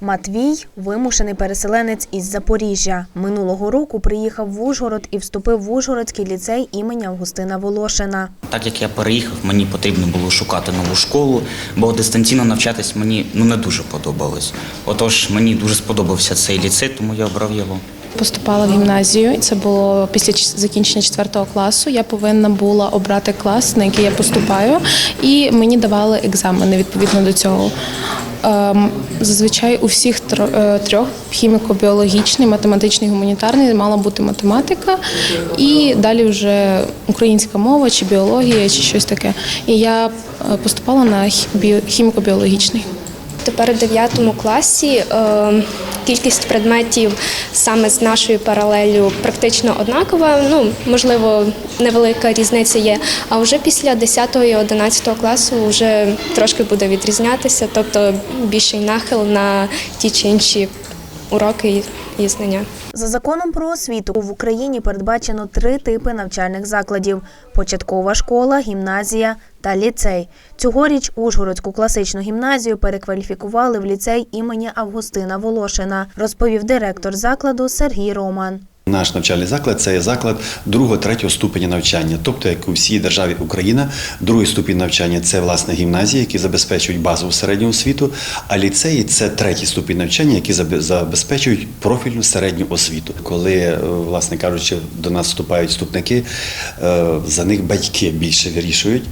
Матвій вимушений переселенець із Запоріжжя. Минулого року приїхав в Ужгород і вступив в Ужгородський ліцей імені Августина Волошина. Так як я переїхав, мені потрібно було шукати нову школу, бо дистанційно навчатись мені ну не дуже подобалось. Отож, мені дуже сподобався цей ліцей, тому я обрав його. Поступала в гімназію, це було після закінчення 4 класу. Я повинна була обрати клас, на який я поступаю, і мені давали екзамени відповідно до цього. Ем, Зазвичай у всіх е, трьох хіміко-біологічний, математичний, гуманітарний мала бути математика, і далі вже українська мова чи біологія, чи щось таке. І я е, поступала на хіміко-біологічний. Тепер у 9 класі е, кількість предметів саме з нашою паралелю практично однакова. Ну, можливо, невелика різниця є. А вже після 10 і 11 класу вже трошки буде відрізнятися, тобто більший нахил на ті чи інші уроки і- знання. За законом про освіту в Україні передбачено три типи навчальних закладів: початкова школа, гімназія та ліцей. Цьогоріч Ужгородську класичну гімназію перекваліфікували в ліцей імені Августина Волошина, розповів директор закладу Сергій Роман. Наш навчальний заклад це є заклад другого, третього ступеня навчання. Тобто, як у всій державі Україна, другий ступінь навчання це власне гімназії, які забезпечують базову середню освіту, а ліцеї це третій ступінь навчання, які забе- забезпечують профільну середню освіту. Коли, е, власне кажучи, до нас вступають вступники, е, за них батьки більше вирішують.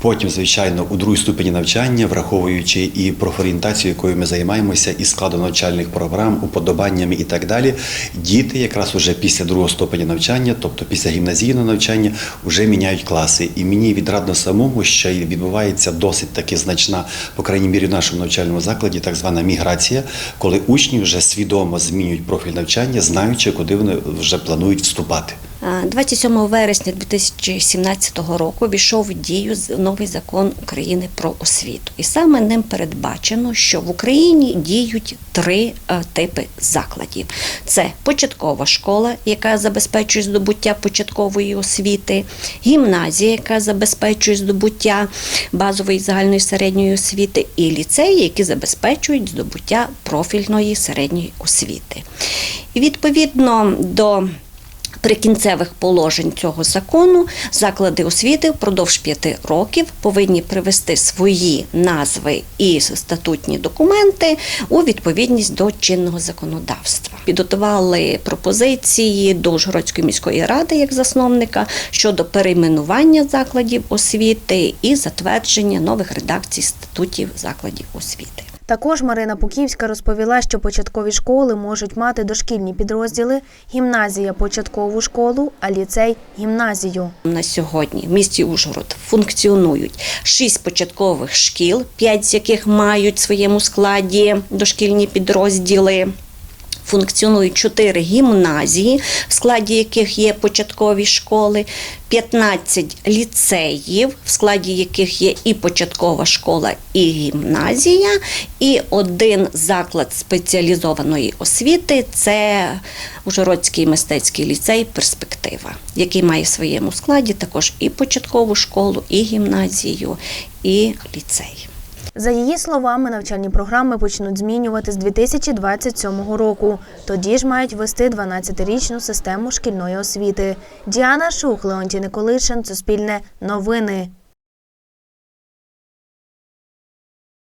Потім, звичайно, у другій ступені навчання, враховуючи і профорієнтацію, якою ми займаємося, і складом навчальних програм, уподобаннями і так далі, діти якраз уже після другого ступеня навчання, тобто після гімназійного навчання, вже міняють класи. І мені відрадно самому, що відбувається досить таки значна, по крайній мірі в нашому навчальному закладі, так звана міграція, коли учні вже свідомо змінюють профіль навчання, знаючи, куди вони вже планують вступати. А, 27 вересня 2017 року війшов в дію новий закон України про освіту. І саме ним передбачено, що в Україні діють три е, типи закладів: це початкова школа, яка забезпечує здобуття початкової освіти, гімназія, яка забезпечує здобуття базової загальної середньої освіти, і ліцеї, які забезпечують здобуття профільної середньої освіти. І відповідно до Прикінцевих положень цього закону заклади освіти впродовж п'яти років повинні привести свої назви і статутні документи у відповідність до чинного законодавства. Підготували пропозиції до Ужгородської міської ради як засновника щодо перейменування закладів освіти і затвердження нових редакцій статутів закладів освіти. Також Марина Пуківська розповіла, що початкові школи можуть мати дошкільні підрозділи, гімназія початкову школу, а ліцей гімназію. На сьогодні в місті Ужгород функціонують шість початкових шкіл, п'ять з яких мають в своєму складі дошкільні підрозділи. Функціонують чотири гімназії, в складі яких є початкові школи, 15 ліцеїв, в складі яких є і початкова школа, і гімназія, і один заклад спеціалізованої освіти це Ужгородський мистецький ліцей Перспектива, який має в своєму складі також і початкову школу, і гімназію, і ліцей. За її словами, навчальні програми почнуть змінювати з 2027 року. Тоді ж мають ввести 12-річну систему шкільної освіти. Діана Шух, Леонтій Николишин, Суспільне новини.